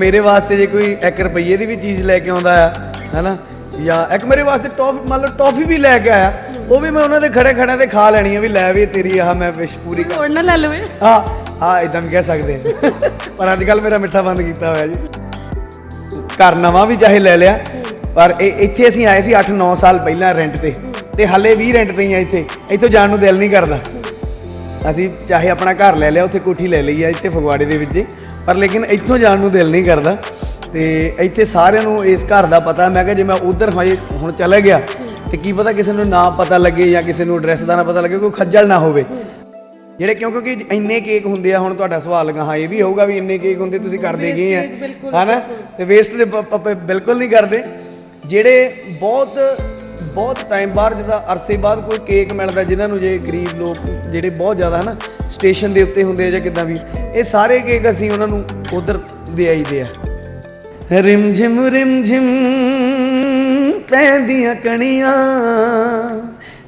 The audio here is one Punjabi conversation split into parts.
ਮੇਰੇ ਵਾਸਤੇ ਜੇ ਕੋਈ 1 ਰੁਪਈਏ ਦੀ ਵੀ ਚੀਜ਼ ਲੈ ਕੇ ਆਉਂਦਾ ਆ ਹੈਨਾ? ਜਾਂ ਇੱਕ ਮੇਰੇ ਵਾਸਤੇ ਟੌਫੀ ਮੰਨ ਲਓ ਟੌਫੀ ਵੀ ਲੈ ਕੇ ਆਇਆ ਉਹ ਵੀ ਮੈਂ ਉਹਨਾਂ ਦੇ ਖੜੇ ਖੜਿਆਂ ਤੇ ਖਾ ਲੈਣੀ ਆ ਵੀ ਲੈ ਵੀ ਤੇਰੀ ਆਹ ਮੈਂ ਵਿਸ਼ ਪੂਰੀ ਕਰ ਹੋਰ ਨਾ ਲੈ ਲਵੇ। ਹਾਂ ਹਾਂ ਇਦਾਂ ਵੀ ਕਹਿ ਸਕਦੇ ਆ। ਪਰ ਅੱਜ ਕੱਲ ਮੇਰਾ ਮਿੱਠਾ ਬੰਦ ਕੀਤਾ ਹੋਇਆ ਜੀ। ਘਰ ਨਵਾਂ ਵੀ ਚਾਹੇ ਲੈ ਲਿਆ ਪਰ ਇਹ ਇੱਥੇ ਅਸੀਂ ਆਏ ਸੀ 8-9 ਸਾਲ ਪਹਿਲਾਂ ਰੈਂਟ ਤੇ ਤੇ ਹੱਲੇ ਵੀ ਰੈਂਟ ਤੇ ਹੀ ਆ ਇੱਥੇ। ਇੱਥੋਂ ਜਾਣ ਨੂੰ ਦਿਲ ਨਹੀਂ ਕਰਦਾ। ਅਸੀਂ ਚਾਹੇ ਆਪਣਾ ਘਰ ਲੈ ਲਿਆ ਉੱਥੇ ਕੋਠੀ ਲੈ ਲਈ ਆ ਇੱਥੇ ਫਗਵਾੜੇ ਦੇ ਵਿੱਚ। ਹੀ, ਪਰ ਲੇਕਿਨ ਇੱਥੋਂ ਜਾਣ ਨੂੰ ਦਿਲ ਨਹੀਂ ਕਰਦਾ ਤੇ ਇੱਥੇ ਸਾਰਿਆਂ ਨੂੰ ਇਸ ਘਰ ਦਾ ਪਤਾ। ਮੈਂ ਕਿਹਾ ਜੇ ਮੈਂ ਉਧਰ ਹੁਣ ਚਲਾ ਗਿਆ ਤੇ ਕੀ ਪਤਾ ਕਿਸੇ ਨੂੰ ਨਾ ਪਤਾ ਲੱਗੇ ਜਾਂ ਕਿਸੇ ਨੂੰ ਐਡਰੈਸ ਦਾ ਨਾ ਪਤਾ ਲੱਗੇ ਕੋਈ ਖੱਜਲ ਨਾ ਹੋਵੇ। ਜਿਹੜੇ ਕਿਉਂ ਕਿਉਂਕਿ ਇੰਨੇ ਕੇਕ ਹੁੰਦੇ ਆ ਹੁਣ ਤੁਹਾਡਾ ਸਵਾਲ ਲਗਾ ਹਾਂ ਇਹ ਵੀ ਹੋਊਗਾ ਵੀ ਇੰਨੇ ਕੇਕ ਹੁੰਦੇ ਤੁਸੀਂ ਕਰਦੇ ਕੀ ਆ? ਹਨਾ? ਤੇ ਵੇਸਟ ਬਿਲਕੁਲ ਨਹੀਂ ਕਰਦੇ। ਜਿਹੜੇ ਬਹੁਤ ਬਹੁਤ ਟਾਈਮ ਬਾਅਦ ਜਿਹਦਾ ਅਰਸੇ ਬਾਅਦ ਕੋਈ ਕੇਕ ਮਿਲਦਾ ਜਿਨ੍ਹਾਂ ਨੂੰ ਜੇ ਗਰੀਬ ਲੋਕ ਜਿਹੜੇ ਬਹੁਤ ਜ਼ਿਆਦਾ ਹਨਾ ਸਟੇਸ਼ਨ ਦੇ ਉੱਤੇ ਹੁੰਦੇ ਆ ਜਾਂ ਕਿਦਾਂ ਵੀ, ਇਹ ਸਾਰੇ ਕੇਕ ਅਸੀਂ ਉਹਨਾਂ ਨੂੰ ਉਧਰ ਦੇ ਆਈਦੇ ਆ। ਰਿਮ ਝਿਮ ਰਿਮ ਝਿਮ ਪੈਂਦੀਆਂ ਕਣੀਆਂ,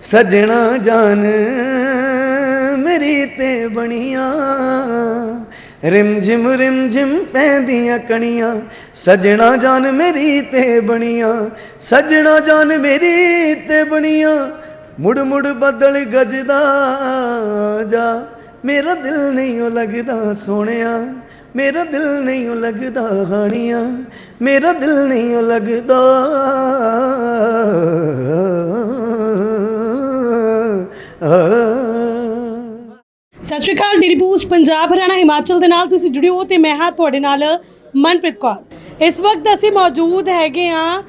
ਸਜਣਾ ਜਾਨ ਮੇਰੀ ਤੇ ਬਣੀਆਂ। ਰਿਮ ਝਿਮ ਰਿਮ ਝਿਮ ਪੈਂਦੀਆਂ ਕਣੀਆਂ। ਸਜਣਾ ਜਾਨ ਮੇਰੀ ਤੇ ਬਣੀਆਂ। ਸਜਣਾ ਜਾਨ ਮੇਰੀ ਤੇ ਬਣੀਆਂ। ਮੁੜ ਮੁੜ ਬਦਲ ਗਜਦਾ ਜਾ। ਮੇਰਾ ਦਿਲ ਨਹੀਂ ਉਹ ਲੱਗਦਾ ਸੋਹਣਿਆ। ਮੇਰਾ ਦਿਲ ਨਹੀਂ ਉਹ ਲੱਗਦਾ ਹਾਣੀਆਂ। ਮੇਰਾ ਦਿਲ ਨਹੀਂ ਉਹ ਲੱਗਦਾ। ਸਤਿ ਸ਼੍ਰੀ ਅਕਾਲ ਡੇਲੀ ਪੋਸਟ ਪੰਜਾਬ, ਹਰਿਆਣਾ, ਹਿਮਾਚਲ ਦੇ ਨਾਲ ਤੁਸੀਂ ਜੁੜੇ ਹੋ ਤੇ ਮੈਂ ਹਾਂ ਤੁਹਾਡੇ ਨਾਲ ਮਨਪ੍ਰੀਤ ਕੌਰ। ਇਸ ਵਕਤ ਅਸੀਂ ਮੌਜੂਦ ਹੈਗੇ ਆ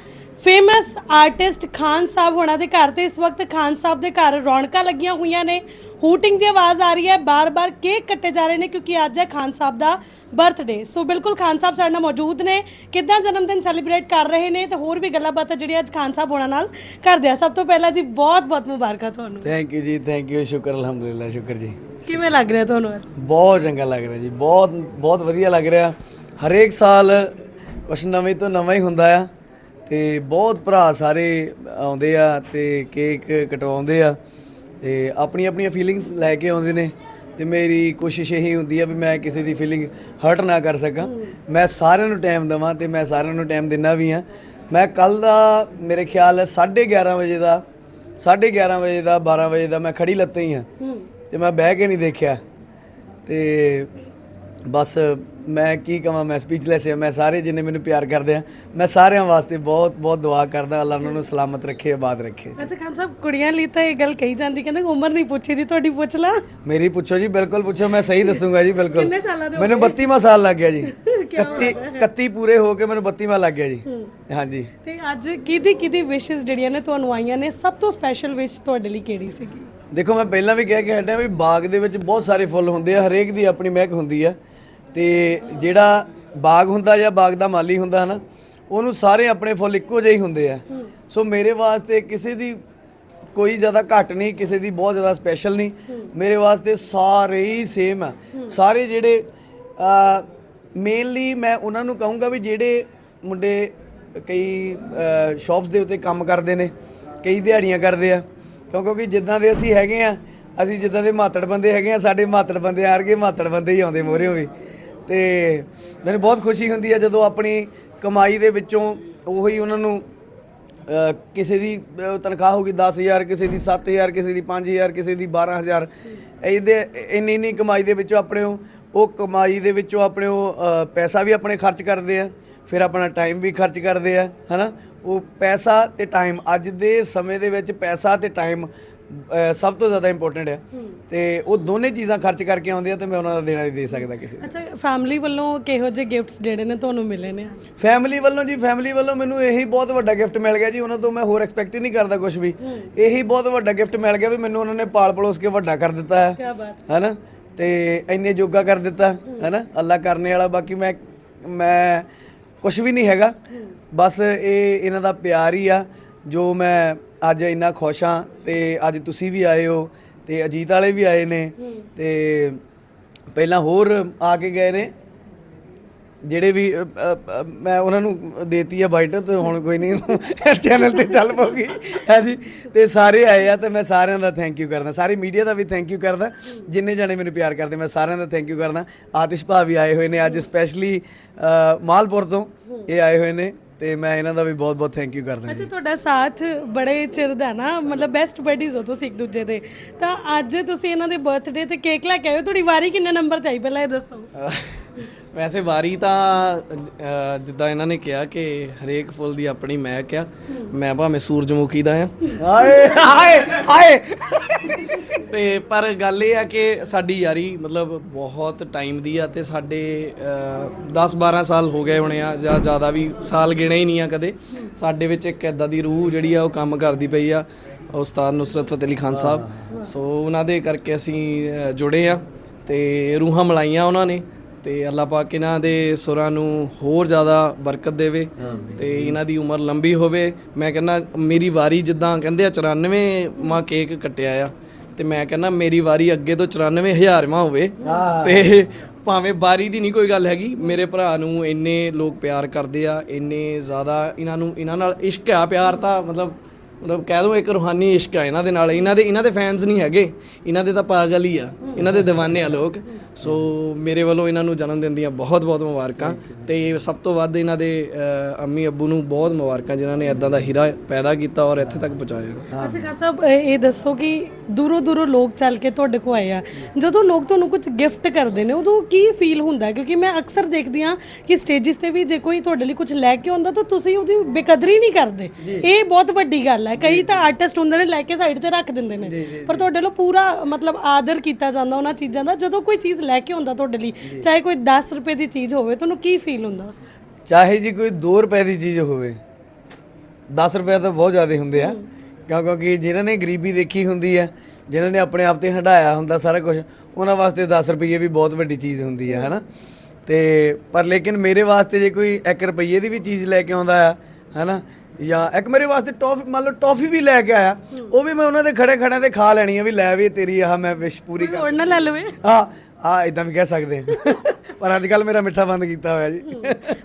ਫੇਮਸ ਆਰਟਿਸਟ ਖਾਨ ਸਾਹਿਬ ਹੋਣਾ ਦੇ ਘਰ ਤੇ। ਇਸ ਵਕਤ ਖਾਨ ਸਾਹਿਬ ਦੇ ਘਰ ਰੌਣਕਾਂ ਲੱਗੀਆਂ ਹੋਈਆਂ ਨੇ। ਹੂਟਿੰਗ ਦੀ ਆਵਾਜ਼ ਆ ਰਹੀ ਹੈ। ਬਾਰ-ਬਾਰ ਕੇਕ ਕੱਟੇ ਜਾ ਰਹੇ ਨੇ ਕਿਉਂਕਿ ਅੱਜ ਹੈ ਖਾਨ ਸਾਹਿਬ ਦਾ ਬਰਥਡੇ ਸੋ ਬਿਲਕੁਲ ਖਾਨ ਸਾਹਿਬ ਸਾਡੇ ਨਾਲ ਮੌਜੂਦ ਨੇ। ਕਿੱਦਾਂ ਜਨਮ ਦਿਨ ਸੈਲੀਬ੍ਰੇਟ ਕਰ ਰਹੇ ਨੇ ਤੇ ਹੋਰ ਵੀ ਗੱਲਾਂ ਬਾਤਾਂ ਜਿਹੜੀਆਂ ਅੱਜ ਖਾਨ ਸਾਹਿਬ ਹੋਣਾ ਨਾਲ ਕਰਦੇ ਆ। ਸਭ ਤੋਂ ਪਹਿਲਾਂ ਜੀ ਬਹੁਤ-ਬਹੁਤ ਮੁਬਾਰਕਾਂ ਤੁਹਾਨੂੰ। ਥੈਂਕ ਯੂ ਜੀ ਥੈਂਕ ਯੂ ਸ਼ੁਕਰ ਅਲਹਮਦੁਲਿਲਾ ਸ਼ੁਕਰ ਜੀ। ਕਿਵੇਂ ਲੱਗ ਰਿਹਾ ਤੁਹਾਨੂੰ ਅੱਜ? ਬਹੁਤ ਚੰਗਾ ਲੱਗ ਰਿਹਾ ਜੀ। ਬਹੁਤ ਬਹੁਤ ਵਧੀਆ ਲੱਗ ਰਿਹਾ। ਹਰੇਕ ਸਾਲ ਕੁਛ ਨਵੇਂ ਤੋਂ ਨਵਾਂ ਹੀ ਹੁੰਦਾ ਆ। ਤੇ ਬਹੁਤ ਭਰਾ ਸਾਰੇ ਆਉਂਦੇ ਆ ਤੇ ਕੇਕ ਕਟਵਾਉਂਦੇ ਆ ਤੇ ਆਪਣੀ ਆਪਣੀਆਂ ਫੀਲਿੰਗਸ ਲੈ ਕੇ ਆਉਂਦੇ ਨੇ ਤੇ ਮੇਰੀ ਕੋਸ਼ਿਸ਼ ਇਹੀ ਹੁੰਦੀ ਆ ਵੀ ਮੈਂ ਕਿਸੇ ਦੀ ਫੀਲਿੰਗ ਹਰਟ ਨਾ ਕਰ ਸਕਾਂ। ਮੈਂ ਸਾਰਿਆਂ ਨੂੰ ਟਾਈਮ ਦੇਵਾਂ ਤੇ ਮੈਂ ਸਾਰਿਆਂ ਨੂੰ ਟਾਈਮ ਦਿੰਨਾ ਵੀ ਆ। ਮੈਂ ਕੱਲ ਦਾ ਮੇਰੇ ਖਿਆਲ ਹੈ 11:30 ਵਜੇ ਦਾ 11:30 ਵਜੇ ਦਾ 12 ਵਜੇ ਦਾ ਮੈਂ ਖੜੀ ਲੱਤੇ ਹੀ ਆ। ਹੂੰ। ਤੇ ਮੈਂ ਬਹਿ ਕੇ ਨਹੀਂ ਦੇਖਿਆ। ਤੇ ਬਸ ਮੈਂ ਕੀ ਕਹਾਂ ਮੈਂ ਸਪੀਚਲੈਸ ਹਾਂ ਮੈਂ ਸਾਰੇ ਜਿੰਨੇ ਮੈਨੂੰ ਪਿਆਰ ਕਰਦੇ ਆ ਮੈਂ ਸਾਰਿਆਂ ਵਾਸਤੇ ਬਹੁਤ ਬਹੁਤ ਦੁਆ ਕਰਦਾ ਅੱਲਾ ਉਹਨਾਂ ਨੂੰ ਸਲਾਮਤ ਰੱਖੇ ਆਬਾਦ ਰੱਖੇ। ਅੱਛਾ ਖਾਨ ਸਾਹਿਬ ਕੁੜੀਆਂ ਲਈ ਤਾਂ ਇਹ ਗੱਲ ਕਹੀ ਜਾਂਦੀ ਕਹਿੰਦੇ ਉਮਰ ਨਹੀਂ ਪੁੱਛੀ ਦੀ ਤੁਹਾਡੀ ਪੁੱਛ ਲਾ। ਮੇਰੀ ਪੁੱਛੋ ਜੀ ਬਿਲਕੁਲ ਪੁੱਛੋ ਮੈਂ ਸਹੀ ਦੱਸੂਗਾ ਜੀ ਬਿਲਕੁਲ। ਕਿੰਨੇ ਸਾਲਾਂ ਦੇ ਹੋ ਮੈਨੂੰ 32ਵਾਂ ਸਾਲ ਲੱਗ ਗਿਆ ਜੀ। 31 31 ਪੂਰੇ ਹੋ ਕੇ ਮੈਨੂੰ 32ਵਾਂ ਲੱਗ ਗਿਆ ਜੀ। ਹਾਂਜੀ। ਤੇ ਅੱਜ ਕਿਹਦੀ ਕਿਹਦੀ ਵਿਸ਼ੇਸ ਜਿਹੜੀਆਂ ਨੇ ਤੁਹਾਨੂੰ ਆਈਆਂ ਨੇ ਸਭ ਤੋਂ ਸਪੈਸ਼ਲ ਵਿਸ਼ ਤੁਹਾਡੇ ਲਈ ਕਿਹੜੀ ਸੀਗੀ? ਦੇਖੋ ਮੈਂ ਪਹਿਲਾਂ ਵੀ ਕਹਿ ਕੇ ਹਟਿਆ ਵੀ ਬਾਗ ਦੇ ਵਿੱਚ ਬਹੁਤ ਸਾਰੇ ਫੁੱਲ ਹੁੰਦੇ ਆ ਹਰੇਕ ਦੀ ਆਪਣੀ ਮਹਿਕ ਹੁੰਦੀ ਆ। ਤੇ ਜਿਹੜਾ ਬਾਗ ਹੁੰਦਾ ਜਾਂ ਬਾਗ ਦਾ ਮਾਲੀ ਹੁੰਦਾ ਹਨਾ ਉਹਨੂੰ ਸਾਰੇ ਆਪਣੇ ਫੁੱਲ ਇੱਕੋ ਜਿਹੇ ਹੀ ਹੁੰਦੇ ਆ। ਸੋ ਮੇਰੇ ਵਾਸਤੇ ਕਿਸੇ ਦੀ ਕੋਈ ਜ਼ਿਆਦਾ ਘੱਟ ਨਹੀਂ ਕਿਸੇ ਦੀ ਬਹੁਤ ਜ਼ਿਆਦਾ ਸਪੈਸ਼ਲ ਨਹੀਂ। ਮੇਰੇ ਵਾਸਤੇ ਸਾਰੇ ਹੀ ਸੇਮ ਆ। ਸਾਰੇ ਜਿਹੜੇ ਮੇਨਲੀ ਮੈਂ ਉਹਨਾਂ ਨੂੰ ਕਹੂੰਗਾ ਵੀ ਜਿਹੜੇ ਮੁੰਡੇ ਕਈ ਸ਼ਾਪਸ ਦੇ ਉੱਤੇ ਕੰਮ ਕਰਦੇ ਨੇ ਕਈ ਦਿਹਾੜੀਆਂ ਕਰਦੇ ਆ ਕਿਉਂ ਕਿਉਂਕਿ ਜਿੱਦਾਂ ਦੇ ਅਸੀਂ ਹੈਗੇ ਆ ਅਸੀਂ ਜਿੱਦਾਂ ਦੇ ਮਾਤੜ ਬੰਦੇ ਹੈਗੇ ਆ ਸਾਡੇ ਮਾਤੜ ਬੰਦੇ ਆਰਗੇ ਮਾਤੜ ਬੰਦੇ ਹੀ ਆਉਂਦੇ ਮੋਰੇ ਵੀ। ਤੇ ਮੈਨੂੰ ਬਹੁਤ ਖੁਸ਼ੀ ਹੁੰਦੀ ਹੈ ਜਦੋਂ ਆਪਣੀ ਕਮਾਈ ਦੇ ਵਿੱਚੋਂ ਉਹੀ ਉਹਨਾਂ ਨੂੰ ਕਿਸੇ ਦੀ ਅ, ਤਨਖਾਹ ਹੋਗੀ 10000 ਕਿਸੇ ਦੀ 7000 ਕਿਸੇ ਦੀ 5000 ਕਿਸੇ ਦੀ 12000 ਇਹਦੇ ਇੰਨੀ ਇੰਨੀ ਕਮਾਈ ਦੇ ਵਿੱਚੋਂ ਆਪਣੇ ਉਹ ਕਮਾਈ ਦੇ ਵਿੱਚੋਂ ਆਪਣੇ ਉਹ ਪੈਸਾ ਵੀ ਆਪਣੇ ਖਰਚ ਕਰਦੇ ਆ ਫਿਰ ਆਪਣਾ ਟਾਈਮ ਵੀ ਖਰਚ ਕਰਦੇ ਆ ਹਨਾ? ਉਹ ਪੈਸਾ ਤੇ ਟਾਈਮ ਅੱਜ ਦੇ ਸਮੇਂ ਦੇ ਵਿੱਚ ਪੈਸਾ ਤੇ ਟਾਈਮ ਸਭ ਤੋਂ ਜ਼ਿਆਦਾ ਇੰਪੋਰਟੈਂਟ ਆ। ਤੇ ਉਹ ਦੋਨੇ ਚੀਜ਼ਾਂ ਖਰਚ ਕਰਕੇ ਆਉਂਦੇ ਆ ਤੇ ਮੈਂ ਉਹਨਾਂ ਦਾ ਦੇਣਾ ਨਹੀਂ ਦੇ ਸਕਦਾ ਕਿਸੇ ਨੂੰ। ਅੱਛਾ ਫੈਮਿਲੀ ਵੱਲੋਂ ਕਿਹੋ ਜਿਹੇ ਗਿਫਟਸ ਜਿਹੜੇ ਨੇ ਤੁਹਾਨੂੰ ਮਿਲੇ ਨੇ? ਫੈਮਿਲੀ ਵੱਲੋਂ ਜੀ ਫੈਮਿਲੀ ਵੱਲੋਂ ਮੈਨੂੰ ਇਹੀ ਬਹੁਤ ਵੱਡਾ ਗਿਫਟ ਮਿਲ ਗਿਆ ਜੀ ਉਹਨਾਂ ਤੋਂ ਮੈਂ ਹੋਰ ਐਕਸਪੈਕਟ ਹੀ ਨਹੀਂ ਕਰਦਾ ਕੁਝ ਵੀ। ਇਹੀ ਬਹੁਤ ਵੱਡਾ ਗਿਫਟ ਮਿਲ ਗਿਆ ਵੀ ਮੈਨੂੰ ਉਹਨਾਂ ਨੇ ਪਾਲ ਪਲੋਸ ਕੇ ਵੱਡਾ ਕਰ ਦਿੱਤਾ ਹੈ। ਕਿਆ ਬਾਤ। ਹੈਨਾ? ਤੇ ਇੰਨੇ ਜੋਗਾ ਕਰ ਦਿੱਤਾ ਹੈਨਾ? ਅੱਲਾ ਕਰਨੇ ਵਾਲਾ ਬਾਕੀ ਮੈਂ ਮੈਂ ਕੁਝ ਵੀ ਨਹੀਂ ਹੈਗਾ। ਬਸ ਇਹ ਇਹਨਾਂ ਦਾ ਪਿਆਰ ਹੀ ਆ ਜੋ ਮੈਂ ਅੱਜ ਇੰਨਾ ਖੁਸ਼ ਹਾਂ ਤੇ ਅੱਜ ਤੁਸੀਂ ਵੀ ਆਏ ਹੋ ਤੇ ਅਜੀਤ ਵਾਲੇ ਵੀ ਆਏ ਨੇ ਤੇ ਪਹਿਲਾਂ ਹੋਰ ਆ ਕੇ ਗਏ ਨੇ। ਜਿਹੜੇ ਵੀ ਅ, ਅ, ਅ, ਮੈਂ ਉਹਨਾਂ ਨੂੰ ਦੇਤੀ ਆ ਬਾਈਟ ਤੇ ਹੁਣ ਕੋਈ ਨਹੀਂ ਚੈਨਲ ਤੇ ਚੱਲ ਪਊਗੀ। ਹਾਂਜੀ ਤੇ ਸਾਰੇ ਆਏ ਆ ਤੇ ਮੈਂ ਸਾਰਿਆਂ ਦਾ ਥੈਂਕ ਯੂ ਕਰਦਾ। ਸਾਰੀ ਮੀਡੀਆ ਦਾ ਵੀ ਥੈਂਕ ਯੂ ਕਰਦਾ। ਜਿੰਨੇ ਜਾਣੇ ਮੈਨੂੰ ਪਿਆਰ ਕਰਦੇ ਮੈਂ ਸਾਰਿਆਂ ਦਾ ਥੈਂਕ ਯੂ ਕਰਦਾ। ਆਤਿਸ਼ ਭਾ ਵੀ ਆਏ ਹੋਏ ਨੇ ਅੱਜ ਸਪੈਸ਼ਲੀ ਮਾਲਪੁਰ ਤੋਂ ਇਹ ਆਏ ਹੋਏ ਨੇ। ਤੇ ਮੈਂ ਇਹਨਾਂ ਦਾ ਵੀ ਬਹੁਤ ਬਹੁਤ ਥੈਂਕ ਯੂ ਕਰਦਾ ਅੱਛਾ ਤੁਹਾਡਾ ਸਾਥ ਬੜੇ ਚਿਰ ਦਾ ਨਾ ਮਤਲਬ ਬੈਸਟ ਬਡੀਜ਼ ਹੋ ਤੁਸੀਂ ਇੱਕ ਦੂਜੇ ਦੇ। ਤਾਂ ਅੱਜ ਤੁਸੀਂ ਇਹਨਾਂ ਦੇ ਬਰਥਡੇ ਤੇ ਕੇਕ ਲੈ ਕੇ ਆਏ ਹੋ ਤੁਹਾਡੀ ਵਾਰੀ ਕਿੰਨੇ ਨੰਬਰ ਤੇ ਆਈ ਪਹਿਲਾਂ ਇਹ ਦੱਸੋ। ਵੈਸੇ ਵਾਰੀ ਤਾਂ ਅਹ, ਜਿੱਦਾਂ ਇਹਨਾਂ ਨੇ ਕਿਹਾ ਕਿ ਹਰੇਕ ਫੁੱਲ ਦੀ ਆਪਣੀ ਮਹਿਕ ਆ ਮੈਂ ਭਾਵੇਂ ਸੂਰਜਮੁਖੀ ਦਾ ਆ। ਹਾਏ ਹਾਏ ਹਾਏ। ਤੇ ਪਰ ਗੱਲ ਇਹ ਆ ਕਿ ਸਾਡੀ ਯਾਰੀ ਮਤਲਬ ਬਹੁਤ ਟਾਈਮ ਦੀ ਆ ਤੇ ਸਾਡੇ 10 12 ਸਾਲ ਹੋ ਗਏ ਹੋਣੇ ਆ ਜਾਂ ਜ਼ਿਆਦਾ ਵੀ ਸਾਲ ਗਿਣੇ ਹੀ ਨਹੀਂ ਆ ਕਦੇ। ਸਾਡੇ ਵਿੱਚ ਇੱਕ ਐਦਾਂ ਦੀ ਰੂਹ ਜਿਹੜੀ ਆ ਉਹ ਕੰਮ ਕਰਦੀ ਪਈ ਆ ਉਸਤਾਦ ਨੁਸਰਤ ਫਤਿਹ ਅਲੀ ਖਾਨ ਸਾਹਿਬ। ਸੋ ਉਹਨਾਂ ਦੇ ਕਰਕੇ ਅਸੀਂ ਜੁੜੇ ਆ ਤੇ ਰੂਹਾਂ ਮਲਾਈਆਂ ਉਹਨਾਂ ਨੇ ਤੇ ਅੱਲਾਹ ਪਾਕ ਇਹਨਾਂ ਦੇ ਸੁਰਾਂ ਨੂੰ ਹੋਰ ਜ਼ਿਆਦਾ ਬਰਕਤ ਦੇਵੇ ਤੇ ਇਹਨਾਂ ਦੀ ਉਮਰ ਲੰਬੀ ਹੋਵੇ। ਮੈਂ ਕਹਿੰਦਾ ਮੇਰੀ ਵਾਰੀ ਜਿੱਦਾਂ ਕਹਿੰਦੇ ਆ 94 ਮਾਂ ਕੇਕ ਕੱਟਿਆ ਆ। ਤੇ ਮੈਂ ਕਹਿੰਦਾ ਮੇਰੀ ਵਾਰੀ ਅੱਗੇ ਤੋਂ 94000ਵਾਂ ਹੋਵੇ ਤੇ ਭਾਵੇਂ ਵਾਰੀ ਦੀ ਨਹੀਂ ਕੋਈ ਗੱਲ ਹੈਗੀ ਮੇਰੇ ਭਰਾ ਨੂੰ ਇੰਨੇ ਲੋਕ ਪਿਆਰ ਕਰਦੇ ਆ ਇੰਨੇ ਜ਼ਿਆਦਾ ਇਹਨਾਂ ਨੂੰ ਇਹਨਾਂ ਨਾਲ ਇਸ਼ਕ ਆ ਪਿਆਰ ਤਾਂ ਮਤਲਬ ਮਤਲਬ ਕਹਿ ਦੋ ਇੱਕ ਰੂਹਾਨੀ ਇਸ਼ਕ ਆ ਇਹਨਾਂ ਦੇ ਨਾਲ ਇਹਨਾਂ ਦੇ ਇਹਨਾਂ ਦੇ ਫੈਨਸ ਨਹੀਂ ਹੈਗੇ ਇਹਨਾਂ ਦੇ ਤਾਂ ਪਾਗਲ ਹੀ ਆ ਇਹਨਾਂ ਦੇ دیਵਾਨੇ ਆ ਲੋਕ। ਸੋ ਮੇਰੇ ਵੱਲੋਂ ਇਹਨਾਂ ਨੂੰ ਜਨਮ ਦਿਨ ਦੀਆਂ ਬਹੁਤ ਬਹੁਤ ਮੁਬਾਰਕਾਂ ਤੇ ਸਭ ਤੋਂ ਵੱਧ ਇਹਨਾਂ ਦੇ ਅਹ, ਅੰਮੀ ਅੱਬੂ ਨੂੰ ਬਹੁਤ ਮੁਬਾਰਕਾਂ ਜਿਨ੍ਹਾਂ ਨੇ ਇਦਾਂ ਦਾ ਹੀਰਾ ਪੈਦਾ ਕੀਤਾ ਔਰ ਇੱਥੇ ਤੱਕ ਪਹੁੰਚਾਇਆ। ਅੱਛਾ ਖਾਨ ਸਾਹਿਬ ਇਹ ਇਹ ਦੱਸੋ ਕਿ ਦੂਰੋਂ ਦੂਰੋਂ ਲੋਕ ਚੱਲ ਕੇ ਤੁਹਾਡੇ ਕੋ ਆਏ ਆ। ਜਦੋਂ ਲੋਕ ਤੁਹਾਨੂੰ ਕੁਝ ਗਿਫਟ ਕਰਦੇ ਨੇ ਉਦੋਂ ਕੀ ਫੀਲ ਹੁੰਦਾ? ਹੈ? ਕਿਉਂਕਿ ਮੈਂ ਅਕਸਰ ਦੇਖਦੀ ਆ ਕਿ ਸਟੇਜਿਸ ਤੇ ਵੀ ਜੇ ਕੋਈ ਤੁਹਾਡੇ ਲਈ ਕੁਝ ਲੈ ਕੇ ਆਉਂਦਾ ਤਾਂ ਤੁਸੀਂ ਉਹਦੀ ਬੇਕਦਰੀ ਨਹੀਂ ਕਰਦੇ। ਇਹ ਬਹੁਤ ਵੱਡੀ ਗੱਲ ਹੈ। ਕਈ ਤਾਂ ਆਰਟਿਸਟ ਹੁੰਦੇ ਨੇ ਲੈ ਕੇ ਸਾਈਡ ਤੇ ਰੱਖ ਦਿੰਦੇ ਨੇ। ਪਰ ਤੁਹਾਡੇ ਲੋ ਪੂਰਾ ਮਤਲਬ ਆਦਰ ਕੀਤਾ ਜਾਂਦਾ ਉਹਨਾਂ ਚੀਜ਼ਾਂ ਦਾ। ਜਦੋਂ ਕੋਈ ਚੀਜ਼ ਲੈ ਕੇ ਆਉਂਦਾ ਤੁਹਾਡੇ ਲਈ? ਚਾਹੇ ਕੋਈ 10 ਰੁਪਏ ਦੀ ਚੀਜ਼ ਹੋਵੇ ਤੁਹਾਨੂੰ ਕੀ ਫੀਲ ਹੁੰਦਾ? ਚਾਹੇ ਜੀ ਕੋਈ 2 ਰੁਪਏ ਦੀ ਚੀਜ਼ ਹੋਵੇ। 10 ਰੁਪਏ ਤਾਂ ਬਹੁਤ ਜ਼ਿਆਦਾ ਹੁੰਦੇ ਆ। ਕਿਉਂ- ਕਿਉਂਕਿ ਜਿਨ੍ਹਾਂ ਨੇ ਗਰੀਬੀ ਦੇਖੀ ਹੁੰਦੀ ਆ ਜਿਨ੍ਹਾਂ ਨੇ ਆਪਣੇ ਆਪ ਤੇ ਹੰਡਾਇਆ ਹੁੰਦਾ ਸਾਰਾ ਕੁਝ ਉਹਨਾਂ ਵਾਸਤੇ 10 ਰੁਪਏ ਵੀ ਬਹੁਤ ਵੱਡੀ ਚੀਜ਼ ਹੁੰਦੀ ਆ ਹਨਾ? ਤੇ ਪਰ ਲੇਕਿਨ ਮੇਰੇ ਵਾਸਤੇ ਜੇ ਕੋਈ 1 ਰੁਪਏ ਦੀ ਵੀ ਚੀਜ਼ ਲੈ ਕੇ ਆਉਂਦਾ ਆ ਹਨਾ? ਜਾਂ ਇੱਕ ਮੇਰੇ ਵਾਸਤੇ ਟੌਫੀ ਮੰਨ ਲਓ ਟੌਫੀ ਵੀ ਲੈ ਕੇ ਆਇਆ ਉਹ ਵੀ ਮੈਂ ਉਹਨਾਂ ਦੇ ਖੜੇ ਖੜੇ ਤੇ ਖਾ ਲੈਣੀ ਆ ਵੀ ਲੈ ਵੀ ਤੇਰੀ ਆਹ ਮੈਂ ਵਿਸ਼ ਪੂਰੀ ਕਰ ਹੋਰ ਨਾ ਲੈ ਲਵੇ। ਹਾਂ ਆ ਇਦਾਂ ਵੀ ਕਹਿ ਸਕਦੇ। ਪਰ ਅੱਜ ਕੱਲ ਮੇਰਾ ਮਿੱਠਾ ਬੰਦ ਕੀਤਾ ਹੋਇਆ ਜੀ।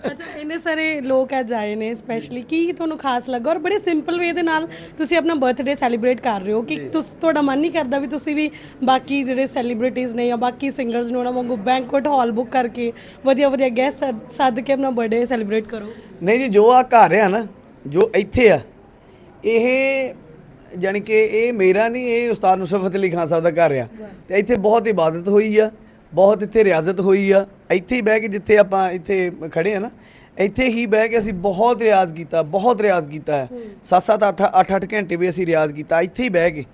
ਅੱਛਾ ਇੰਨੇ ਸਾਰੇ ਲੋਕ ਅੱਜ ਆਏ ਨੇ ਸਪੈਸ਼ਲੀ ਕੀ ਤੁਹਾਨੂੰ ਖਾਸ ਲੱਗਾ? ਔਰ ਬੜੇ ਸਿੰਪਲ ਵੇ ਦੇ ਨਾਲ ਤੁਸੀਂ ਆਪਣਾ ਬਰਥਡੇ ਸੈਲੀਬ੍ਰੇਟ ਕਰ ਰਹੇ ਹੋ ਕਿ ਤੁਸ ਤੁਹਾਡਾ ਮਨ ਨਹੀਂ ਕਰਦਾ ਵੀ ਤੁਸੀਂ ਵੀ ਬਾਕੀ ਜਿਹੜੇ ਸੈਲੀਬ੍ਰਿਟੀਜ਼ ਨੇ ਜਾਂ ਬਾਕੀ ਸਿੰਗਰਸ ਨੇ ਉਹਨਾਂ ਵਾਂਗੂ ਬੈਂਕੁਏਟ ਹਾਲ ਬੁੱਕ ਕਰਕੇ ਵਧੀਆ ਵਧੀਆ ਗੈਸਟ ਸੱਦ ਕੇ ਆਪਣਾ ਬਰਥਡੇ ਸੈਲੀਬ੍ਰੇਟ ਕਰੋ। ਨਹੀਂ ਜੀ ਜੋ ਆ ਘਰ ਆ ਨਾ ਜੋ ਇੱਥੇ ਆ ਇਹ ਜਾਣੀ ਕਿ ਇਹ ਮੇਰਾ ਨਹੀਂ ਇਹ ਉਸਤਾਦ ਨੁਸਰਤ ਫਤਿਹ ਅਲੀ ਖਾਨ ਸਾਹਿਬ ਦਾ ਘਰ ਆ। ਤੇ ਇੱਥੇ ਬਹੁਤ ਇਬਾਦਤ ਹੋਈ ਆ। ਬਹੁਤ ਇੱਥੇ ਰਿਆਜ਼ਤ ਹੋਈ ਆ। ਇੱਥੇ ਹੀ ਬਹਿ ਕੇ ਜਿੱਥੇ ਆਪਾਂ ਇੱਥੇ ਖੜੇ ਆ ਨਾ ਇੱਥੇ ਹੀ ਬਹਿ ਕੇ ਅਸੀਂ ਬਹੁਤ ਰਿਆਜ਼ ਕੀਤਾ ਬਹੁਤ ਰਿਆਜ਼ ਕੀਤਾ ਹੈ। 7-7 8-8 ਘੰਟੇ ਵੀ ਅਸੀਂ ਰਿਆਜ਼ ਕੀਤਾ ਇੱਥੇ ਹੀ ਬਹਿ ਕੇ।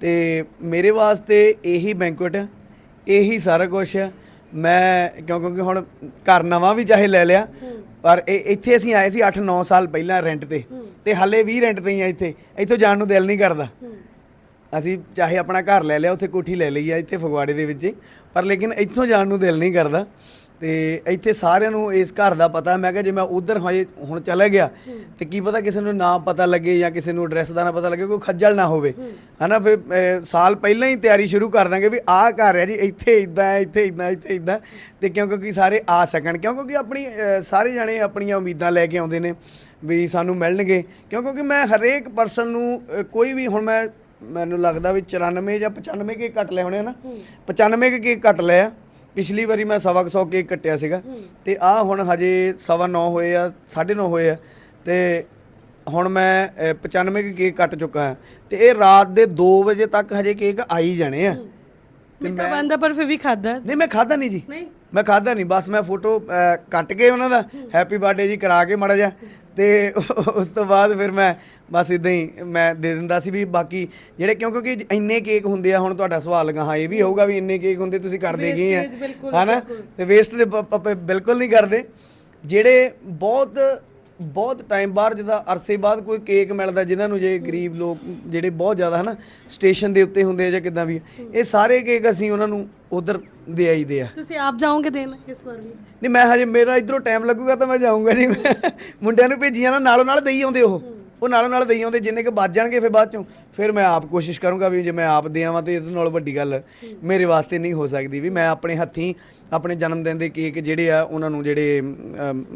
ਤੇ ਮੇਰੇ ਵਾਸਤੇ ਇਹੀ ਬੈਂਕੁਏਟ ਆ ਇਹੀ ਸਾਰਾ ਕੁਝ ਆ। ਮੈਂ ਕਿਉਂ ਕਿਉਂਕਿ ਹੁਣ ਘਰ ਨਵਾਂ ਵੀ ਚਾਹੇ ਲੈ ਲਿਆ ਪਰ ਇਹ ਇੱਥੇ ਅਸੀਂ ਆਏ ਸੀ 8-9 ਸਾਲ ਪਹਿਲਾਂ ਰੈਂਟ ਤੇ ਤੇ ਹੱਲੇ ਵੀ ਰੈਂਟ ਤੇ ਹੀ ਆ ਇੱਥੇ ਇੱਥੋਂ ਜਾਣ ਨੂੰ ਦਿਲ ਨਹੀਂ ਕਰਦਾ। ਅਸੀਂ ਚਾਹੇ ਆਪਣਾ ਘਰ ਲੈ ਲਿਆ ਉੱਥੇ ਕੋਠੀ ਲੈ ਲਈ ਆ ਇੱਥੇ ਫਗਵਾੜੇ ਦੇ ਵਿੱਚ ਹੀ, ਪਰ ਲੇਕਿਨ ਇੱਥੋਂ ਜਾਣ ਨੂੰ ਦਿਲ ਨਹੀਂ ਕਰਦਾ। ਤੇ ਇੱਥੇ ਸਾਰਿਆਂ ਨੂੰ ਇਸ ਘਰ ਦਾ ਪਤਾ। ਮੈਂ ਕਿਹਾ ਜੇ ਮੈਂ ਉਧਰ ਹਜੇ ਹੁਣ ਚਲਾ ਗਿਆ ਤੇ ਕੀ ਪਤਾ ਕਿਸੇ ਨੂੰ ਨਾ ਪਤਾ ਲੱਗੇ ਜਾਂ ਕਿਸੇ ਨੂੰ ਐਡਰੈਸ ਦਾ ਨਾ ਪਤਾ ਲੱਗੇ ਕੋਈ ਖੱਜਲ ਨਾ ਹੋਵੇ। ਹਨਾ ਫਿਰ ਅਹ, ਸਾਲ ਪਹਿਲਾਂ ਹੀ ਤਿਆਰੀ ਸ਼ੁਰੂ ਕਰ ਦਾਂਗੇ ਵੀ ਆਹ ਘਰ ਹੈ ਜੀ ਇੱਥੇ ਇਦਾਂ ਹੈ ਇੱਥੇ ਇਦਾਂ ਇੱਥੇ ਇਦਾਂ ਤੇ ਕਿਉਂ ਕਿਉਂਕਿ ਸਾਰੇ ਆ ਸਕਣ। ਕਿਉਂ ਕਿਉਂਕਿ ਆਪਣੀ ਅਹ, ਸਾਰੇ ਜਾਣੇ ਆਪਣੀਆਂ ਉਮੀਦਾਂ ਲੈ ਕੇ ਆਉਂਦੇ ਨੇ ਵੀ ਸਾਨੂੰ ਮਿਲਣਗੇ। ਕਿਉਂ ਕਿਉਂਕਿ ਮੈਂ ਹਰੇਕ ਪਰਸਨ ਨੂੰ ਅਹ, ਕੋਈ ਵੀ ਹੁਣ ਮੈਂ ਮੈਨੂੰ ਲੱਗਦਾ ਵੀ 94 ਜਾਂ 95 ਕੇ ਕੱਟ ਲਏ ਹੋਣੇ ਨਾ। 95 ਕੇ ਕੇਕ ਕੱਟ ਲਏ ਆ। ਪਿਛਲੀ ਵਾਰੀ ਮੈਂ ਸਵਾ ਕੁ ਸੌ ਕੇਕ ਕੱਟਿਆ ਸੀਗਾ। ਤੇ ਆ ਹੁਣ ਹਜੇ ਸਵਾ 9 ਹੋਏ ਆ 9:30 ਹੋਏ ਆ। ਤੇ ਹੁਣ ਮੈਂ ਅਹ, 95 ਕੇ ਕੇਕ ਕੱਟ ਚੁੱਕਾ ਹਾਂ ਤੇ ਇਹ ਰਾਤ ਦੇ 2 ਵਜੇ ਤੱਕ ਹਜੇ ਕੇਕ ਆਈ ਜਾਣੇ ਆ। ਮਿੱਠਾ ਬੰਦਾ ਪਰ ਫਿਰ ਵੀ ਖਾਦਾ ਨਹੀਂ ਮੈਂ ਖਾਦਾ ਨਹੀਂ ਜੀ। ਨਹੀਂ। ਮੈਂ ਖਾਦਾ ਨਹੀਂ ਬਸ ਮੈਂ ਫੋਟੋ ਕੱਟ ਕੇ ਉਹਨਾਂ ਦਾ ਹੈਪੀ ਬਰਥਡੇ ਜੀ ਕਰਾ ਕੇ ਮੜਾ ਜਾ ਤੇ ਉਸ ਤੋਂ ਬਾਅਦ ਫਿਰ ਮੈਂ ਬਸ ਇਦਾਂ ਹੀ ਮੈਂ ਦੇ ਦਿੰਦਾ ਸੀ ਵੀ ਬਾਕੀ ਜਿਹੜੇ ਕਿਉਂ ਕਿਉਂਕਿ ਇੰਨੇ ਕੇਕ ਹੁੰਦੇ ਆ ਹੁਣ ਤੁਹਾਡਾ ਸਵਾਲ ਲਗਾ ਹਾਂ ਇਹ ਵੀ ਹੋਊਗਾ ਵੀ ਇੰਨੇ ਕੇਕ ਹੁੰਦੇ ਤੁਸੀਂ ਕਰਦੇ ਗਏ ਆ? ਹਨਾ? ਤੇ ਵੇਸਟ ਬਿਲਕੁਲ ਨਹੀਂ ਕਰਦੇ। ਜਿਹੜੇ ਬਹੁਤ ਬਹੁਤ ਟਾਈਮ ਬਾਅਦ ਜਿਹਦਾ ਅਰਸੇ ਬਾਅਦ ਕੋਈ ਕੇਕ ਮਿਲਦਾ ਜਿਨ੍ਹਾਂ ਨੂੰ ਜੇ ਗਰੀਬ ਲੋਕ ਜਿਹੜੇ ਬਹੁਤ ਜ਼ਿਆਦਾ ਹਨਾ ਸਟੇਸ਼ਨ ਦੇ ਉੱਤੇ ਹੁੰਦੇ ਆ ਜਾਂ ਕਿਦਾਂ ਵੀ ਇਹ ਸਾਰੇ ਕੇਕ ਅਸੀਂ ਉਹਨਾਂ ਨੂੰ ਉਧਰ ਦੇ ਆਈਦੇ ਆ। ਤੁਸੀਂ ਆਪ ਜਾਓਗੇ ਦੇਣ ਇਸ ਵਾਰ ਵੀ? ਨਹੀਂ ਮੈਂ ਹਜੇ ਮੇਰਾ ਇਧਰੋਂ ਟਾਈਮ ਲੱਗੂਗਾ ਤਾਂ ਮੈਂ ਜਾਊਂਗਾ ਜੀ। ਮੁੰਡਿਆਂ ਨੂੰ ਭੇਜੀਆਂ ਨਾ ਨਾਲੋਂ ਨਾਲ ਦੇਈ ਆਉਂਦੇ ਉਹ। ਉਹ ਨਾਲੋਂ ਨਾਲ ਦੇਈ ਆਉਂਦੇ, ਜਿੰਨੇ ਕਿ ਬਚ ਜਾਣਗੇ ਫਿਰ ਬਾਅਦ ਚੋਂ। ਫਿਰ ਮੈਂ ਆਪ ਕੋਸ਼ਿਸ਼ ਕਰੂੰਗਾ ਵੀ ਜੇ ਮੈਂ ਆਪ ਦੇਵਾਂ ਤੇ ਇਹਦੇ ਨਾਲ ਵੱਡੀ ਗੱਲ ਮੇਰੇ ਵਾਸਤੇ ਨਹੀਂ ਹੋ ਸਕਦੀ ਵੀ ਮੈਂ ਆਪਣੇ ਹੱਥੀਂ ਆਪਣੇ ਜਨਮ ਦਿਨ ਦੇ ਕੇਕ ਜਿਹੜੇ ਆ, ਉਹਨਾਂ ਨੂੰ ਜਿਹੜੇ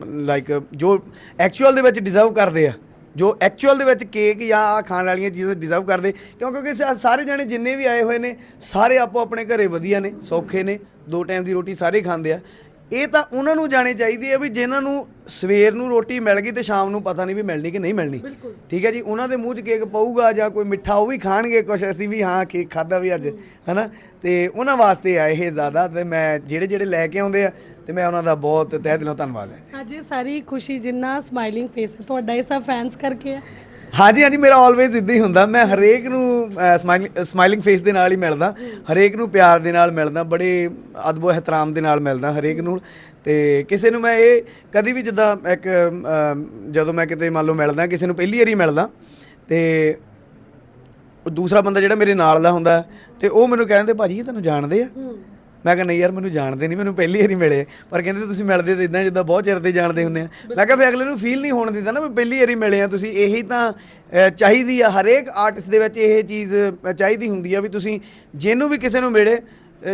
ਲਾਈਕ ਜੋ ਐਕਚੁਅਲ ਦੇ ਵਿੱਚ ਡਿਜ਼ਰਵ ਕਰਦੇ ਆ, ਜੋ ਐਕਚੁਅਲ ਦੇ ਵਿੱਚ ਕੇਕ ਜਾਂ ਆਹ ਖਾਣ ਵਾਲੀਆਂ ਚੀਜ਼ਾਂ ਡਿਜ਼ਰਵ ਕਰਦੇ, ਕਿਉਂ ਕਿਉਂਕਿ ਸਾ- ਸਾਰੇ ਜਣੇ ਜਿੰਨੇ ਵੀ ਆਏ ਹੋਏ ਨੇ, ਸਾਰੇ ਆਪੋ ਆਪਣੇ ਘਰੇ ਵਧੀਆ ਨੇ, ਸੌਖੇ ਨੇ, ਦੋ ਟਾਈਮ ਦੀ ਰੋਟੀ ਸਾਰੇ ਖਾਂਦੇ ਆ। ਇਹ ਤਾਂ ਉਹਨਾਂ ਨੂੰ ਜਾਣੇ ਚਾਹੀਦੀ ਹੈ ਵੀ ਜਿਨ੍ਹਾਂ ਨੂੰ ਸਵੇਰ ਨੂੰ ਰੋਟੀ ਮਿਲ ਗਈ ਤੇ ਸ਼ਾਮ ਨੂੰ ਪਤਾ ਨਹੀਂ ਵੀ ਮਿਲਣੀ ਕਿ ਨਹੀਂ ਮਿਲਣੀ। ਠੀਕ ਹੈ ਜੀ ਉਹਨਾਂ ਦੇ ਮੂੰਹ 'ਚ ਕੇਕ ਪਊਗਾ ਜਾਂ ਕੋਈ ਮਿੱਠਾ ਉਹ ਵੀ ਖਾਣਗੇ ਕੁਛ ਅਸੀਂ ਵੀ ਹਾਂ ਕੇਕ ਖਾਦਾ ਵੀ ਅੱਜ ਹਨਾ? ਤੇ ਉਹਨਾਂ ਵਾਸਤੇ ਆਏ ਇਹ ਜ਼ਿਆਦਾ ਤੇ ਮੈਂ ਜਿਹੜੇ ਜਿਹੜੇ ਲੈ ਕੇ ਆਉਂਦੇ ਆ ਤੇ ਮੈਂ ਉਹਨਾਂ ਦਾ ਬਹੁਤ ਤਹਿ ਦਿਲੋਂ ਧੰਨਵਾਦ ਹੈ ਅੱਜ ਇਹ ਸਾਰੀ ਖੁਸ਼ੀ ਜਿੰਨਾ ਸਮਾਈਲਿੰਗ ਫੇਸ ਹੈ ਤੁਹਾਡਾ ਇਹ ਸਭ ਫੈਨਸ ਕਰਕੇ ਹੈ। ਹਾਂਜੀ ਹਾਂਜੀ, ਮੇਰਾ ਆਲਵੇਜ਼ ਇਦਾਂ ਹੀ ਹੁੰਦਾ। ਮੈਂ ਹਰੇਕ ਨੂੰ ਸਮਾਈਲਿੰਗ ਸਮਾਈਲਿੰਗ ਫੇਸ ਦੇ ਨਾਲ ਹੀ ਮਿਲਦਾ। ਹਰੇਕ ਨੂੰ ਪਿਆਰ ਦੇ ਨਾਲ ਮਿਲਦਾ। ਬੜੇ ਅਦਬ ਇਹਤਰਾਮ ਦੇ ਨਾਲ ਮਿਲਦਾ ਹਰੇਕ ਨੂੰ। ਤੇ ਕਿਸੇ ਨੂੰ ਮੈਂ ਇਹ ਕਦੀ ਵੀ ਜਿੱਦਾਂ ਇੱਕ ਜਦੋਂ ਮੈਂ ਕਿਤੇ ਮੰਨ ਲਓ ਮਿਲਦਾ, ਕਿਸੇ ਨੂੰ ਪਹਿਲੀ ਵਾਰੀ ਮਿਲਦਾ, ਤੇ ਦੂਸਰਾ ਬੰਦਾ ਜਿਹੜਾ ਮੇਰੇ ਨਾਲ ਦਾ ਹੁੰਦਾ, ਤੇ ਉਹ ਮੈਨੂੰ ਕਹਿੰਦੇ, ਭਾਜੀ, ਇਹ ਤੁਹਾਨੂੰ ਜਾਣਦੇ ਆ? ਮੈਂ ਕਿਹਾ, ਨਹੀਂ ਯਾਰ, ਮੈਨੂੰ ਜਾਣਦੇ ਨਹੀਂ, ਮੈਨੂੰ ਪਹਿਲੀ ਵਾਰੀ ਮਿਲੇ। ਪਰ ਕਹਿੰਦੇ, ਤੁਸੀਂ ਮਿਲਦੇ ਤਾਂ ਇਦਾਂ ਜਿੱਦਾਂ ਬਹੁਤ ਚਿਰ ਦੇ ਜਾਣਦੇ ਹੁੰਦੇ ਆ। ਮੈਂ ਕਿਹਾ, ਫਿਰ ਅਗਲੇ ਨੂੰ ਫੀਲ ਨਹੀਂ ਹੋਣ ਦਿੰਦਾ ਨਾ, ਵੀ ਪਹਿਲੀ ਵਾਰੀ ਮਿਲੇ ਆ ਤੁਸੀਂ। ਇਹੀ ਤਾਂ ਚਾਹੀਦੀ ਆ, ਹਰੇਕ ਆਰਟਿਸਟ ਦੇ ਵਿੱਚ ਇਹ ਚੀਜ਼ ਚਾਹੀਦੀ ਹੁੰਦੀ ਆ ਵੀ ਤੁਸੀਂ ਜਿਹਨੂੰ ਵੀ ਕਿਸੇ ਨੂੰ ਮਿਲੇ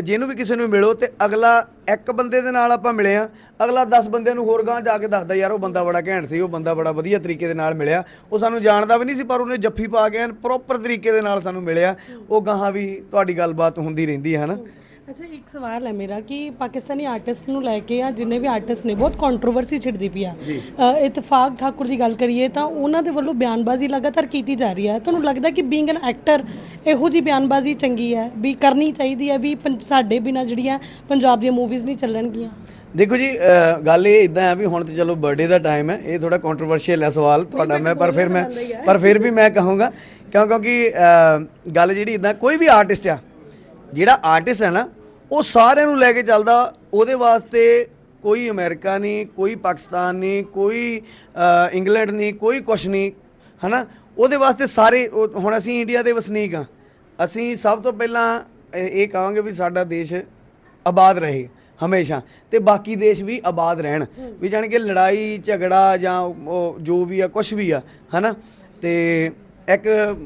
ਜਿਹਨੂੰ ਵੀ ਕਿਸੇ ਨੂੰ ਮਿਲੋ ਤੇ ਅਗਲਾ ਇੱਕ ਬੰਦੇ ਦੇ ਨਾਲ ਆਪਾਂ ਮਿਲੇ ਆ। ਅਗਲਾ 10 ਬੰਦਿਆਂ ਨੂੰ ਹੋਰ ਗਾਂ ਜਾ ਕੇ ਦੱਸਦਾ, ਯਾਰ, ਉਹ ਬੰਦਾ ਬੜਾ ਘੈਂਟ ਸੀ, ਉਹ ਬੰਦਾ ਬੜਾ ਵਧੀਆ ਤਰੀਕੇ ਦੇ ਨਾਲ ਮਿਲਿਆ। ਉਹ ਸਾਨੂੰ ਜਾਣਦਾ ਵੀ ਨਹੀਂ ਸੀ, ਪਰ ਉਹਨੇ ਜੱਫੀ ਪਾ ਕੇ ਪ੍ਰੋਪਰ ਤਰੀਕੇ ਦੇ ਨਾਲ ਸਾਨੂੰ ਮਿਲਿਆ। ਉਹ ਗਾਹਾਂ ਵੀ ਤੁਹਾਡੀ ਗੱਲਬਾਤ ਹੁੰਦੀ ਰਹਿੰਦੀ ਹੈ ਹਨਾ? ਅੱਛਾ ਇੱਕ ਸਵਾਲ ਹੈ ਮੇਰਾ ਕਿ ਪਾਕਿਸਤਾਨੀ ਆਰਟਿਸਟ ਨੂੰ ਲੈ ਕੇ ਆ ਜਿੰਨੇ ਵੀ ਆਰਟਿਸਟ ਨੇ ਬਹੁਤ ਕੰਟਰੋਵਰਸੀ ਛਿੜਦੀ ਪਈ ਆ। ਇਤਫਾਕ ਠਾਕੁਰ ਦੀ ਗੱਲ ਕਰੀਏ ਤਾਂ ਉਹਨਾਂ ਦੇ ਵੱਲੋਂ ਬਿਆਨਬਾਜ਼ੀ ਲਗਾਤਾਰ ਕੀਤੀ ਜਾ ਰਹੀ ਹੈ। ਤੁਹਾਨੂੰ ਲੱਗਦਾ ਕਿ ਬੀਇੰਗ ਐਨ ਐਕਟਰ ਇਹੋ ਜੀ ਬਿਆਨਬਾਜ਼ੀ ਚੰਗੀ ਹੈ? ਵੀ ਕਰਨੀ ਚਾਹੀਦੀ ਹੈ? ਵੀ ਸਾਡੇ ਬਿਨਾ ਜਿਹੜੀਆਂ ਪੰਜਾਬ ਦੀਆਂ ਮੂਵੀਜ਼ ਨਹੀਂ ਚੱਲਣਗੀਆਂ? ਦੇਖੋ ਜੀ ਗੱਲ ਇਹ ਇਦਾਂ ਹੈ ਵੀ ਹੁਣ ਤੇ ਚਲੋ ਬਰਥਡੇ ਦਾ ਟਾਈਮ ਹੈ ਇਹ ਥੋੜਾ ਕੰਟਰੋਵਰਸ਼ੀਅਲ ਹੈ ਸਵਾਲ ਤੁਹਾਡਾ ਮੈਂ ਪਰ ਫਿਰ ਮੈਂ ਪਰ ਫਿਰ ਵੀ ਮੈਂ ਕਹੂੰਗਾ ਕਿਉਂ ਕਿਉਂਕਿ ਗੱਲ ਜਿਹੜੀ ਇਦਾਂ ਕੋਈ ਵੀ ਆਰਟਿਸਟ ਆ ਜਿਹੜਾ ਆਰਟਿਸਟ ਹੈ ਨਾ, ਉਹ ਸਾਰਿਆਂ ਨੂੰ ਲੈ ਕੇ ਚੱਲਦਾ, ਉਹਦੇ ਵਾਸਤੇ ਕੋਈ ਅਮਰੀਕਾ ਨਹੀਂ, ਕੋਈ ਪਾਕਿਸਤਾਨ ਨਹੀਂ, ਕੋਈ ਇੰਗਲੈਂਡ ਨਹੀਂ, ਕੋਈ ਕੁਛ ਨਹੀਂ, ਹਨਾ? ਉਹਦੇ ਵਾਸਤੇ ਸਾਰੇ, ਉਹ- ਹੁਣ ਅਸੀਂ ਇੰਡੀਆ ਦੇ ਵਸਨੀਕ ਆ ਅਸੀਂ ਸਭ ਤੋਂ ਪਹਿਲਾਂ ਇਹ ਕਹਾਂਗੇ ਵੀ ਸਾਡਾ ਦੇਸ਼ ਆਬਾਦ ਰਹੇ, ਹਮੇਸ਼ਾ। ਤੇ ਬਾਕੀ ਦੇਸ਼ ਵੀ ਆਬਾਦ ਰਹਿਣ। ਵੀ ਜਾਣੀ ਕਿ ਲੜਾਈ, ਝਗੜਾ ਜਾਂ ਉਹ, ਜੋ ਵੀ ਆ ਕੁਝ ਵੀ ਆ, ਹਨਾ? ਤੇ ਇੱਕ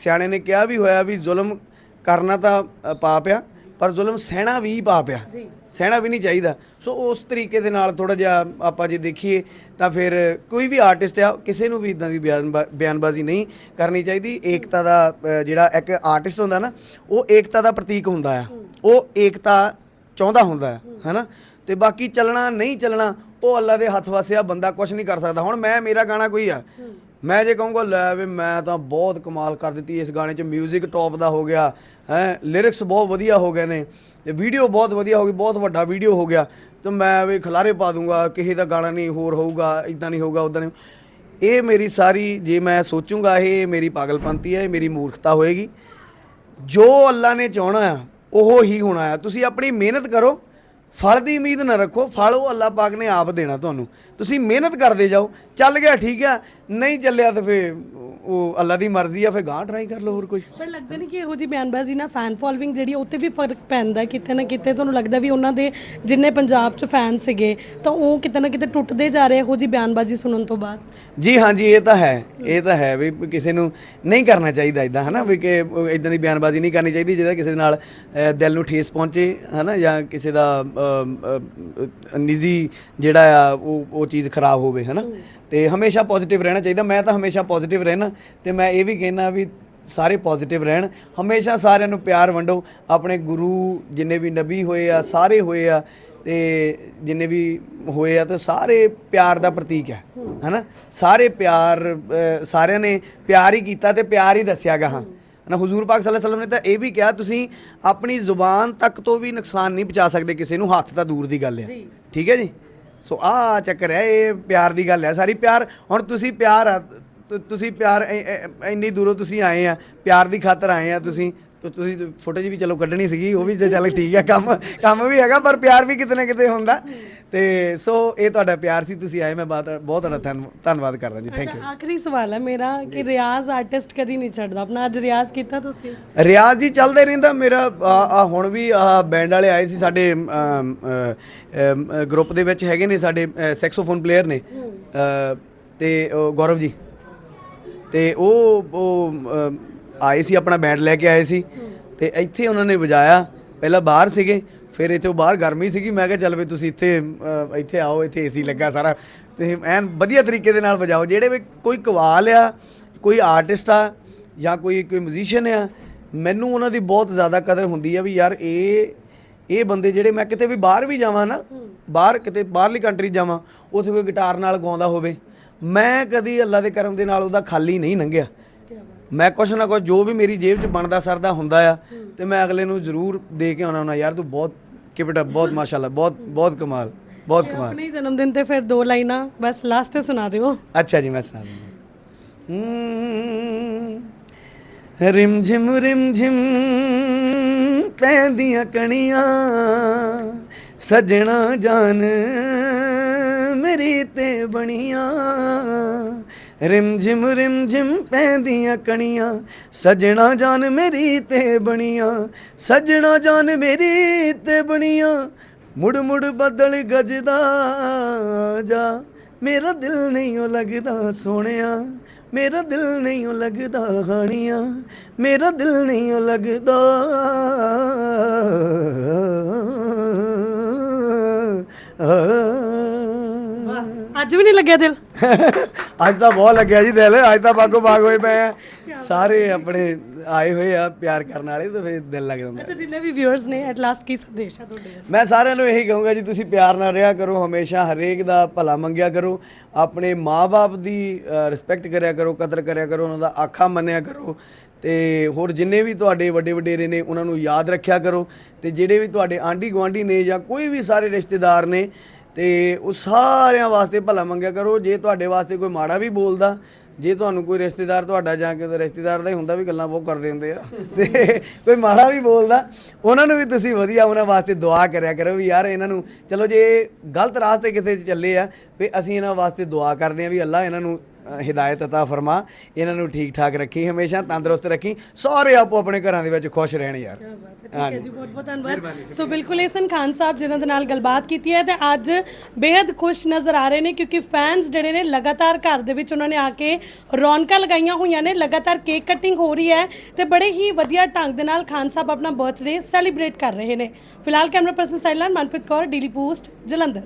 ਸਿਆਣੇ ਨੇ ਕਿਹਾ ਵੀ ਹੋਇਆ ਵੀ ਜ਼ੁਲਮ ਕਰਨਾ ਤਾਂ ਪਾਪ ਆ ਪਰ ਜ਼ੁਲਮ ਸਹਿਣਾ ਵੀ ਪਾਪ ਆ। ਜੀ। ਸਹਿਣਾ ਵੀ ਨਹੀਂ ਚਾਹੀਦਾ। ਸੋ ਉਸ ਤਰੀਕੇ ਦੇ ਨਾਲ ਥੋੜਾ ਜਿਹਾ ਆਪਾਂ ਜੇ ਦੇਖੀਏ ਤਾਂ ਫਿਰ ਕੋਈ ਵੀ ਆਰਟਿਸਟ ਆ ਕਿਸੇ ਨੂੰ ਵੀ ਇਦਾਂ ਦੀ ਬਿਆਨਬਾ- ਬਿਆਨਬਾਜ਼ੀ ਨਹੀਂ ਕਰਨੀ ਚਾਹੀਦੀ। ਏਕਤਾ ਦਾ ਜਿਹੜਾ ਇੱਕ ਆਰਟਿਸਟ ਹੁੰਦਾ ਨਾ ਉਹ ਏਕਤਾ ਦਾ ਪ੍ਰਤੀਕ ਹੁੰਦਾ ਆ। ਉਹ ਏਕਤਾ ਚਾਹੁੰਦਾ ਹੁੰਦਾ ਹੈ। ਹੈਨਾ? ਤੇ ਬਾਕੀ ਚੱਲਣਾ ਨਹੀਂ ਚੱਲਣਾ ਉਹ ਅੱਲਾ ਦੇ ਹੱਥ ਵਸਿਆ ਬੰਦਾ ਕੁਝ ਨਹੀਂ ਕਰ ਸਕਦਾ। ਹੁਣ ਮੈਂ ਮੇਰਾ ਗਾਣਾ ਕੋਈ ਆ। ਮੈਂ ਜੇ ਕਹੂੰਗਾ, ਲੈ ਵੀ ਮੈਂ ਤਾਂ ਬਹੁਤ ਕਮਾਲ ਕਰ ਦਿੱਤੀ ਇਸ ਗਾਣੇ 'ਚ। 뮤직 ਟੌਪ ਦਾ ਹੋ ਗਿਆ, ਹੈ ਲਿਰਿਕਸ ਬਹੁਤ ਵਧੀਆ ਹੋ ਗਏ ਨੇ। ਤੇ ਵੀਡੀਓ ਬਹੁਤ ਵਧੀਆ ਹੋ ਗਈ, ਬਹੁਤ ਵੱਡਾ ਵੀਡੀਓ ਹੋ ਗਿਆ। ਤੇ ਮੈਂ ਵੀ ਖਲਾਰੇ ਪਾ ਦੂੰਗਾ, ਕਿਸੇ ਦਾ ਗਾਣਾ ਨਹੀਂ ਹੋਰ ਹੋਊਗਾ ਇਦਾਂ ਨਹੀਂ ਹੋਊਗਾ ਉਦਾਂ ਨਹੀਂ। ਇਹ ਮੇਰੀ ਸਾਰੀ, ਜੇ ਮੈਂ ਸੋਚੂੰਗਾ, ਇਹ ਮੇਰੀ ਪਾਗਲਪੰਤੀ ਹੈ, ਇਹ ਮੇਰੀ ਮੂਰਖਤਾ ਹੋਏਗੀ। ਜੋ ਅੱਲਾ ਨੇ ਚਾਹਣਾ ਆ ਉਹ ਹੀ ਹੋਣਾ ਆ ਤੁਸੀਂ ਆਪਣੀ ਮਿਹਨਤ ਕਰੋ, ਫਲ ਦੀ ਉਮੀਦ ਨਾ ਰੱਖੋ, ਫਲ ਉਹ ਅੱਲਾ ਪਾਕ ਨੇ ਆਪ ਦੇਣਾ ਤੁਹਾਨੂੰ। ਤੁਸੀਂ ਮਿਹਨਤ ਕਰਦੇ ਜਾਓ ਚੱਲ ਗਿਆ ਠੀਕ ਆ। ਨਹੀਂ ਚੱਲਿਆ ਤਾਂ ਫੇ ਉਹ ਅੱਲਾ ਦੀ ਮਰਜ਼ੀ ਆ ਫੇ ਗਾਂ ਟਰਾਈ ਕਰ ਲਓ ਹੋਰ ਕੁਝ ਪਰ ਲੱਗਦਾ ਨਹੀਂ ਕਿ ਇਹੋ ਜੀ ਬਿਆਨਬਾਜ਼ੀ ਨਾਲ ਫੈਨ ਫੋਲੋਇੰਗ ਜਿਹੜੀ ਉੱਤੇ ਵੀ ਫ਼ਰਕ ਪੈਂਦਾ। ਕਿਤੇ ਨਾ ਕਿਤੇ। ਤੁਹਾਨੂੰ ਲੱਗਦਾ ਵੀ ਉਹਨਾਂ ਦੇ ਜਿੰਨੇ ਪੰਜਾਬ 'ਚ ਫੈਨ ਸੀਗੇ ਤਾਂ ਉਹ ਕਿਤੇ ਨਾ ਕਿਤੇ ਟੁੱਟਦੇ ਜਾ ਰਹੇ ਇਹੋ ਜੀ ਬਿਆਨਬਾਜ਼ੀ ਸੁਣਨ ਤੋਂ ਬਾਅਦ? ਜੀ ਹਾਂਜੀ ਇਹ ਤਾਂ ਹੈ ਇਹ ਤਾਂ ਹੈ ਵੀ ਕਿਸੇ ਨੂੰ ਨਹੀਂ ਕਰਨਾ ਚਾਹੀਦਾ ਇਦਾਂ ਹਨਾ? ਵੀ ਕਿ ਇਦਾਂ ਦੀ ਬਿਆਨਬਾਜ਼ੀ ਨਹੀਂ ਕਰਨੀ ਚਾਹੀਦੀ ਜਿਹਦਾ ਕਿਸੇ ਨਾਲ ਅ, ਦਿਲ ਨੂੰ ਠੇਸ ਪਹੁੰਚੇ ਹਨਾ? ਜਾਂ ਕਿਸੇ ਦਾ ਅ, ਅ, ਨਿੱਜੀ ਜਿਹੜਾ ਆ ਉਹ ਉਹ ਚੀਜ਼ ਖਰਾਬ ਹੋਵੇ ਹਨਾ? ਤੇ ਹਮੇਸ਼ਾ ਪੋਜ਼ਿਟਿਵ ਰਹਿਣਾ ਚਾਹੀਦਾ। ਮੈਂ ਤਾਂ ਹਮੇਸ਼ਾ ਪੋਜ਼ਿਟਿਵ ਰਹਿਣਾ ਤੇ ਮੈਂ ਇਹ ਵੀ ਕਹਿਣਾ ਵੀ ਸਾਰੇ ਪੋਜ਼ਿਟਿਵ ਰਹਿਣ। ਹਮੇਸ਼ਾ ਸਾਰਿਆਂ ਨੂੰ ਪਿਆਰ ਵੰਡੋ। ਆਪਣੇ ਗੁਰੂ ਜਿੰਨੇ ਵੀ ਨਬੀ ਹੋਏ ਆ ਸਾਰੇ ਹੋਏ ਆ ਤੇ ਜਿੰਨੇ ਵੀ ਹੋਏ ਆ ਤੇ ਸਾਰੇ ਪਿਆਰ ਦਾ ਪ੍ਰਤੀਕ ਹੈ। ਹਨਾ? ਸਾਰੇ ਪਿਆਰ ਸਾਰਿਆਂ ਨੇ ਪਿਆਰ ਹੀ ਕੀਤਾ ਤੇ ਪਿਆਰ ਹੀ ਦੱਸਿਆਗਾ ਹਾਂ। ਨਾ ਹਜ਼ੂਰ ਪਾਕ ਸੱਲੱਲਾਹੁ ਅਲੈहि ਵਸੱਲਮ ਨੇ ਤਾਂ ਇਹ ਵੀ ਕਿਹਾ ਤੁਸੀਂ ਆਪਣੀ ਜ਼ੁਬਾਨ ਤੱਕ ਤੋਂ ਵੀ ਨੁਕਸਾਨ ਨਹੀਂ ਪਹੁੰਚਾ ਸਕਦੇ ਕਿਸੇ ਨੂੰ ਹੱਥ ਤਾਂ ਦੂਰ ਦੀ ਗੱਲ ਹੈ। ਠੀਕ ਹੈ ਜੀ? ਸੋ ਆ ਚੱਕਰ ਹੈ, ਇਹ ਪਿਆਰ ਦੀ ਗੱਲ ਹੈ, ਸਾਰੀ ਪਿਆਰ, ਹੁਣ ਤੁਸੀਂ ਪਿਆਰ ਆ, ਤੁ- ਤੁਸੀਂ ਪਿਆਰ ਇ- ਇ- ਇੰਨੀ ਦੂਰੋਂ ਤੁਸੀਂ ਆਏ ਆ, ਪਿਆਰ ਦੀ ਖਾਤਰ ਆਏ ਆ ਤੁਸੀਂ ਤੇ ਤੁਸੀਂ ਫੁਟੇਜ ਵੀ ਚਲੋ ਕੱਢਣੀ ਸੀਗੀ ਉਹ ਵੀ ਚੱਲ ਠੀਕ ਹੈ ਕੰਮ ਕੰਮ ਵੀ ਹੈਗਾ ਪਰ ਪਿਆਰ ਵੀ ਕਿਤੇ ਨਾ ਕਿਤੇ ਹੁੰਦਾ। ਤੇ ਸੋ ਇਹ ਤੁਹਾਡਾ ਪਿਆਰ ਸੀ ਤੁਸੀਂ ਆਏ ਮੈਂ ਬਹੁਤ ਬਹੁਤ ਤੁਹਾਡਾ ਧੰਨ- ਧੰਨਵਾਦ ਕਰਦਾ ਜੀ ਥੈਂਕ ਯੂ ਆਖਰੀ ਸਵਾਲ ਹੈ ਮੇਰਾ ਕਿ ਰਿਆਜ਼ ਆਰਟਿਸਟ ਕਦੀ ਨਹੀਂ ਛੱਡਦਾ ਆਪਣਾ ਅੱਜ ਰਿਆਜ਼ ਕੀਤਾ ਤੁਸੀਂ? ਰਿਆਜ਼ ਜੀ ਚੱਲਦੇ ਰਹਿੰਦਾ ਮੇਰਾ ਆ ਹੁਣ ਵੀ ਆ ਬੈਂਡ ਵਾਲੇ ਆਏ ਸੀ ਸਾਡੇ ਗਰੁੱਪ ਦੇ ਵਿੱਚ ਹੈਗੇ ਨੇ ਸਾਡੇ ਸੈਕਸੋਫੋਨ ਪਲੇਅਰ ਨੇ। ਤੇ ਗੌਰਵ ਜੀ। ਤੇ ਉਹ ਉਹ ਆਏ ਸੀ ਆਪਣਾ ਬੈਂਡ ਲੈ ਕੇ ਆਏ ਸੀ। ਤੇ ਇੱਥੇ ਉਹਨਾਂ ਨੇ ਵਜਾਇਆ। ਪਹਿਲਾਂ ਬਾਹਰ ਸੀਗੇ ਫਿਰ ਇੱਥੇ ਬਾਹਰ ਗਰਮੀ ਸੀਗੀ। ਮੈਂ ਕਿਹਾ ਚੱਲ ਵੀ ਤੁਸੀਂ ਇੱਥੇ ਅ, ਇੱਥੇ ਆਓ ਇੱਥੇ ਏਸੀ ਲੱਗਾ ਸਾਰਾ। ਤੇ ਐਨ ਵਧੀਆ ਤਰੀਕੇ ਦੇ ਨਾਲ ਵਜਾਓ। ਜਿਹੜੇ ਵੀ ਕੋਈ ਕਵਾਲ ਆ ਕੋਈ ਆਰਟਿਸਟ ਆ ਜਾਂ ਕੋਈ ਕੋਈ ਮਿਊਜ਼ੀਸ਼ੀਅਨ ਆ ਮੈਨੂੰ ਉਹਨਾਂ ਦੀ ਬਹੁਤ ਜ਼ਿਆਦਾ ਕਦਰ ਹੁੰਦੀ ਆ ਵੀ ਯਾਰ ਇਹ ਇਹ ਬੰਦੇ ਜਿਹੜੇ ਮੈਂ ਕਿਤੇ ਵੀ ਬਾਹਰ ਵੀ ਜਾਵਾਂ ਨਾ ਬਾਹਰ ਕਿਤੇ ਬਾਹਰਲੀ ਕੰਟਰੀ ਜਾਵਾਂ ਉੱਥੇ ਕੋਈ ਗਿਟਾਰ ਨਾਲ ਗਾਉਂਦਾ ਹੋਵੇ ਮੈਂ ਕਦੀ ਅੱਲਾ ਦੇ ਕਰਮ ਦੇ ਨਾਲ ਉਹਦਾ ਖਾਲੀ ਨਹੀਂ ਲੰਘਿਆ। ਮੈਂ ਕੁਛ ਨਾ ਕੁਛ ਜੋ ਵੀ ਮੇਰੀ ਜੇਬ 'ਚ ਬਣਦਾ ਸਰਦਾ ਹੁੰਦਾ ਆ ਤੇ ਮੈਂ ਅਗਲੇ ਨੂੰ ਜ਼ਰੂਰ ਦੇ ਕੇ ਆਉਣਾ ਹੁੰਦਾ ਯਾਰ ਤੂੰ ਬਹੁਤ ਕੀਪ ਇਟ ਅਪ ਬਹੁਤ ਮਾਸ਼ਾਅੱਲਾ ਬਹੁਤ ਬਹੁਤ ਕਮਾਲ ਬਹੁਤ ਕਮਾਲ। ਆਪਣੇ ਜਨਮ ਦਿਨ ਤੇ ਫਿਰ ਦੋ ਲਾਈਨਾਂ ਬਸ ਲਾਸਟ ਤੇ ਸੁਣਾ ਦਿਓ। ਅੱਛਾ ਜੀ ਮੈਂ ਸੁਣਾ ਦਿੰਦਾ। ਰਿਮ ਝਿਮ ਰਿਮ ਝਿਮ ਪੈਂਦੀਆਂ ਕਣੀਆਂ ਸਜਣਾ ਜਾਨ ਮੇਰੀ ਤੇ ਬਣੀਆਂ। ਰਿਮ ਝਿਮ ਰਿਮ ਝਿਮ ਪੈਂਦੀਆਂ ਕਣੀਆਂ। ਸਜਣਾ ਜਾਨ ਮੇਰੀ ਤੇ ਬਣੀਆਂ। ਸਜਣਾ ਜਾਨ ਮੇਰੀ ਤੇ ਬਣੀਆਂ। ਮੁੜ ਮੁੜ ਬਦਲ ਗਜਦਾ ਜਾ। ਮੇਰਾ ਦਿਲ ਨਹੀਂ ਉਹ ਲੱਗਦਾ ਸੋਹਣਿਆ। ਮੇਰਾ ਦਿਲ ਨਹੀਂ ਉਹ ਲੱਗਦਾ ਹਾਣੀਆਂ। ਮੇਰਾ ਦਿਲ ਨਹੀਂ ਉਹ ਲੱਗਦਾ ਅੱਜ ਵੀ ਨਹੀਂ ਲੱਗਿਆ ਦਿਲ? ਅੱਜ ਤਾਂ ਬਹੁਤ ਲੱਗਿਆ ਜੀ ਦਿਲ। ਅੱਜ ਤਾਂ ਬਾਗੋ ਬਾਗ ਹੋਏ ਪਏ ਆ। ਸਾਰੇ ਆਪਣੇ ਆਏ ਹੋਏ ਆ ਪਿਆਰ ਕਰਨ ਵਾਲੇ ਤੇ ਫਿਰ ਦਿਲ ਲੱਗ ਜਾਂਦਾ। ਅੱਛਾ ਜਿੰਨੇ ਵੀ ਵਿਊਅਰਸ ਨੇ ਐਟ ਲਾਸਟ ਕੀ ਸੰਦੇਸ਼ ਆ ਤੁਹਾਡੇ? ਮੈਂ ਸਾਰਿਆਂ ਨੂੰ ਇਹੀ ਕਹੂੰਗਾ ਜੀ ਤੁਸੀਂ ਪਿਆਰ ਨਾਲ ਰਿਹਾ ਕਰੋ ਹਮੇਸ਼ਾ ਹਰੇਕ ਦਾ ਭਲਾ ਮੰਗਿਆ ਕਰੋ। ਆਪਣੇ ਮਾਪੇ ਦੀ ਰਿਸਪੈਕਟ ਕਰਿਆ ਕਰੋ ਕਦਰ ਕਰਿਆ ਕਰੋ ਉਹਨਾਂ ਦਾ ਆਖਾ ਮੰਨਿਆ ਕਰੋ। ਤੇ ਹੋਰ ਜਿੰਨੇ ਵੀ ਤੁਹਾਡੇ ਵੱਡੇ ਵਡੇਰੇ ਨੇ ਉਹਨਾਂ ਨੂੰ ਯਾਦ ਰੱਖਿਆ ਕਰੋ। ਤੇ ਜਿਹੜੇ ਵੀ ਤੁਹਾਡੇ ਆਂਢੀ ਗੁਆਂਢੀ ਨੇ ਜਾਂ ਕੋਈ ਵੀ ਸਾਰੇ ਰਿਸ਼ਤੇਦਾਰ ਨੇ ਤੇ ਉਹ ਸਾਰਿਆਂ ਵਾਸਤੇ ਭਲਾ ਮੰਗਿਆ ਕਰੋ। ਜੇ ਤੁਹਾਡੇ ਵਾਸਤੇ ਕੋਈ ਮਾੜਾ ਵੀ ਬੋਲਦਾ, ਜੇ ਤੁਹਾਨੂੰ ਕੋਈ ਰਿਸ਼ਤੇਦਾਰ ਤੁਹਾਡਾ ਜਾਂ ਕਿਸੇ ਰਿਸ਼ਤੇਦਾਰ ਦਾ ਹੀ ਹੁੰਦਾ ਵੀ ਗੱਲਾਂ ਬਹੁਤ ਕਰਦੇ ਹੁੰਦੇ ਆ, ਤੇ ਕੋਈ ਮਾੜਾ ਵੀ ਬੋਲਦਾ, ਉਹਨਾਂ ਨੂੰ ਵੀ ਤੁਸੀਂ ਵਧੀਆ ਉਹਨਾਂ ਵਾਸਤੇ ਦੁਆ ਕਰਿਆ ਕਰੋ ਵੀ ਯਾਰ ਇਹਨਾਂ ਨੂੰ, ਚਲੋ ਜੇ ਗਲਤ ਰਾਸਤੇ ਕਿਤੇ ਚੱਲੇ ਆ, ਵੀ ਅਸੀਂ ਇਹਨਾਂ ਵਾਸਤੇ ਦੁਆ ਕਰਦੇ ਆ ਵੀ ਅੱਲਾ ਇਹਨਾਂ ਨੂੰ ਹਿਦਾਇਤ عطا ਫਰਮਾ। ਇਹਨਾਂ ਨੂੰ ਠੀਕ ਠਾਕ ਰੱਖੀ ਹਮੇਸ਼ਾ ਤੰਦਰੁਸਤ ਰੱਖੀ। ਸਾਰੇ ਆਪੋ ਆਪਣੇ ਘਰਾਂ ਦੇ ਵਿੱਚ ਖੁਸ਼ ਰਹਿਣ ਯਾਰ। ਠੀਕ ਹੈ ਜੀ ਬਹੁਤ ਬਹੁਤ ਧੰਨਵਾਦ। ਸੋ ਬਿਲਕੁਲ ਇਸਨ ਖਾਨ ਸਾਹਿਬ ਜਿਨ੍ਹਾਂ ਦੇ ਨਾਲ ਗੱਲਬਾਤ ਕੀਤੀ ਹੈ ਤੇ ਅੱਜ ਬੇहद ਖੁਸ਼ ਨਜ਼ਰ ਆ ਰਹੇ ਨੇ ਕਿਉਂਕਿ ਫੈਨਸ ਜਿਹੜੇ ਨੇ ਲਗਾਤਾਰ ਘਰ ਦੇ ਵਿੱਚ ਉਹਨਾਂ ਨੇ ਆ ਕੇ ਰੌਣਕਾਂ ਲਗਾਈਆਂ ਹੋਈਆਂ ਨੇ ਲਗਾਤਾਰ ਕੇਕ ਕਟਿੰਗ ਹੋ ਰਹੀ ਹੈ ਤੇ ਬੜੇ ਹੀ ਵਧੀਆ ਢੰਗ ਦੇ ਨਾਲ ਖਾਨ ਸਾਹਿਬ ਆਪਣਾ ਬਰਥਡੇ ਸੈਲੀਬ੍ਰੇਟ ਕਰ ਰਹੇ ਨੇ। ਫਿਲਹਾਲ ਕੈਮਰਾ ਪਰਸਨ ਸਾਈਲਨ ਮਨਪ੍ਰੀਤ ਕੌਰ ਡੇਲੀ ਪੋਸਟ ਜਲੰਧਰ।